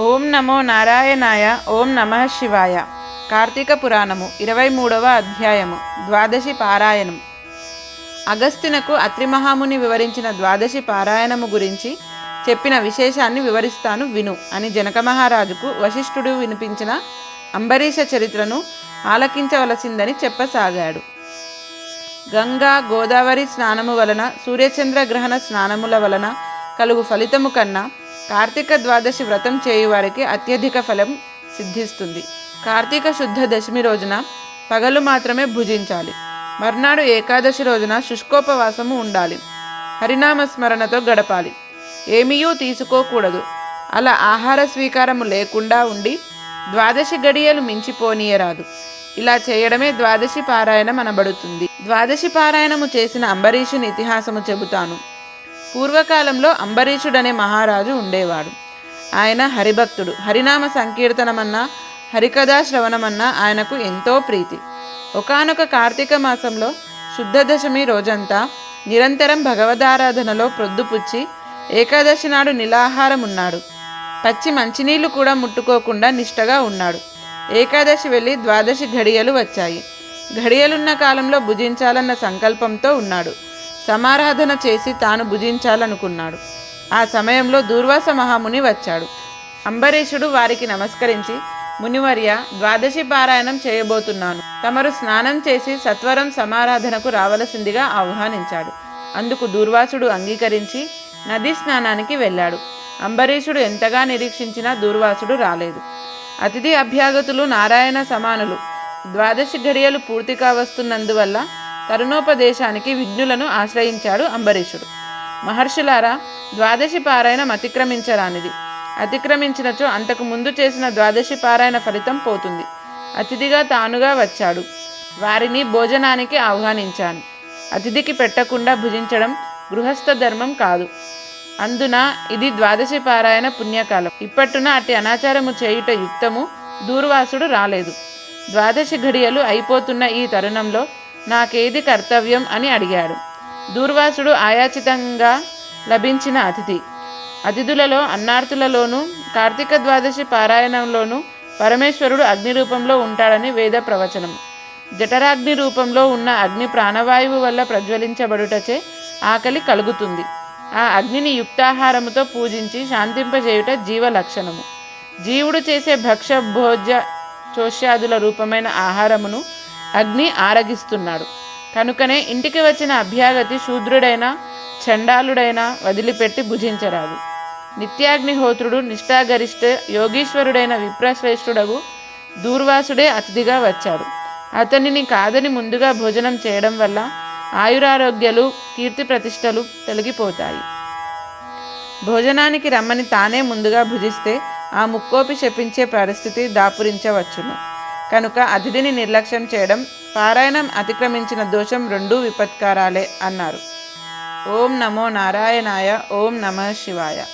ఓం నమో నారాయణాయ ఓం నమ శివాయ. కార్తీక పురాణము ఇరవై మూడవ అధ్యాయము ద్వాదశి పారాయణం అగస్త్యునకు అత్రిమహాముని వివరించిన ద్వాదశి పారాయణము గురించి చెప్పిన విశేషాన్ని వివరిస్తాను విను అని జనక మహారాజుకు వశిష్ఠుడు వినిపించిన అంబరీష చరిత్రను ఆలకించవలసిందని చెప్పసాగాడు. గంగా గోదావరి స్నానము వలన సూర్యచంద్ర గ్రహణ స్నానముల వలన కలుగు ఫలితము కన్నా కార్తీక ద్వాదశి వ్రతం చేయువారికి అత్యధిక ఫలం సిద్ధిస్తుంది. కార్తీక శుద్ధ దశమి రోజున పగలు మాత్రమే భుజించాలి. మర్నాడు ఏకాదశి రోజున శుష్కోపవాసము ఉండాలి. హరినామ స్మరణతో గడపాలి. ఏమీయూ తీసుకోకూడదు. అలా ఆహార స్వీకారము లేకుండా ఉండి ద్వాదశి గడియలు మించిపోనీయరాదు. ఇలా చేయడమే ద్వాదశి పారాయణం అనబడుతుంది. ద్వాదశి పారాయణము చేసిన అంబరీషుని ఇతిహాసము చెబుతాను. పూర్వకాలంలో అంబరీషుడనే మహారాజు ఉండేవాడు. ఆయన హరిభక్తుడు. హరినామ సంకీర్తనమన్నా హరికథా శ్రవణమన్నా ఆయనకు ఎంతో ప్రీతి. ఒకానొక కార్తీక మాసంలో శుద్ధ దశమి రోజంతా నిరంతరం భగవదారాధనలో ప్రొద్దుపుచ్చి ఏకాదశి నాడు నిలాహారం ఉన్నాడు పచ్చి మంచినీళ్ళు కూడా ముట్టుకోకుండా నిష్టగా ఉన్నాడు. ఏకాదశి వెళ్ళి ద్వాదశి ఘడియలు వచ్చాయి. ఘడియలున్న కాలంలో భుజించాలన్న సంకల్పంతో ఉన్నాడు. సమారాధన చేసి తాను భుజించాలనుకున్నాడు. ఆ సమయంలో దూర్వాస మహాముని వచ్చాడు. అంబరీషుడు వారికి నమస్కరించి మునివర్య ద్వాదశి పారాయణం చేయబోతున్నాను. తమరు స్నానం చేసి సత్వరం సమారాధనకు రావలసిందిగా ఆహ్వానించాడు. అందుకు దూర్వాసుడు అంగీకరించి నదీ స్నానానికి వెళ్ళాడు. అంబరీషుడు ఎంతగా నిరీక్షించినా దూర్వాసుడు రాలేదు. అతిథి అభ్యాగతులు నారాయణ సమానులు ద్వాదశి ఘడియలు పూర్తి కావస్తున్నందువల్ల తరుణోపదేశానికి విజ్ఞులను ఆశ్రయించాడు అంబరీషుడు. మహర్షులారా ద్వాదశి పారాయణం అతిక్రమించరానిది అతిక్రమించినచో అంతకు ముందు చేసిన ద్వాదశి పారాయణ ఫలితం పోతుంది. అతిథిగా తానుగా వచ్చాడు. వారిని భోజనానికి ఆహ్వానించాను. అతిథికి పెట్టకుండా భుజించడం గృహస్థ ధర్మం కాదు. అందున ఇది ద్వాదశి పారాయణ పుణ్యకాలం. ఇప్పట్టున అట్టి అనాచారము చేయుట యుక్తము. దూర్వాసుడు రాలేదు. ద్వాదశి ఘడియలు అయిపోతున్న ఈ తరుణంలో నాకేది కర్తవ్యం అని అడిగాడు. దూర్వాసుడు ఆయాచితంగా లభించిన అతిథి. అతిథులలో అన్నార్థులలోనూ కార్తీక ద్వాదశి పారాయణంలోనూ పరమేశ్వరుడు అగ్ని రూపంలో ఉంటాడని వేద ప్రవచనం. జఠరాగ్ని రూపంలో ఉన్న అగ్ని ప్రాణవాయువు వల్ల ప్రజ్వలించబడుటచే ఆకలి కలుగుతుంది. ఆ అగ్నిని యుక్తాహారముతో పూజించి శాంతింపజేయుట జీవ లక్షణము జీవుడు చేసే భక్ష భోజ్య చోష్యాదుల రూపమైన ఆహారమును అగ్ని ఆరగిస్తున్నాడు. కనుకనే ఇంటికి వచ్చిన అభ్యాగతి శూద్రుడైనా చండాలుడైనా వదిలిపెట్టి భుజించరాదు. నిత్యాగ్నిహోత్రుడు నిష్ఠాగరిష్ట యోగీశ్వరుడైన విప్రశ్రేష్ఠుడగు దూర్వాసుడే అతిథిగా వచ్చాడు. అతనిని కాదని ముందుగా భోజనం చేయడం వల్ల ఆయురారోగ్యాలు కీర్తి ప్రతిష్టలు తొలగిపోతాయి. భోజనానికి రమ్మని తానే ముందుగా భుజిస్తే ఆ ముక్కోపి శపించే పరిస్థితి దాపురించవచ్చును. కనుక అతిథిని నిర్లక్ష్యం చేయడం పారాయణం అతిక్రమించిన దోషం రెండూ విపత్కారాలే అన్నారు. ఓం నమో నారాయణాయ ఓం నమ శివాయ.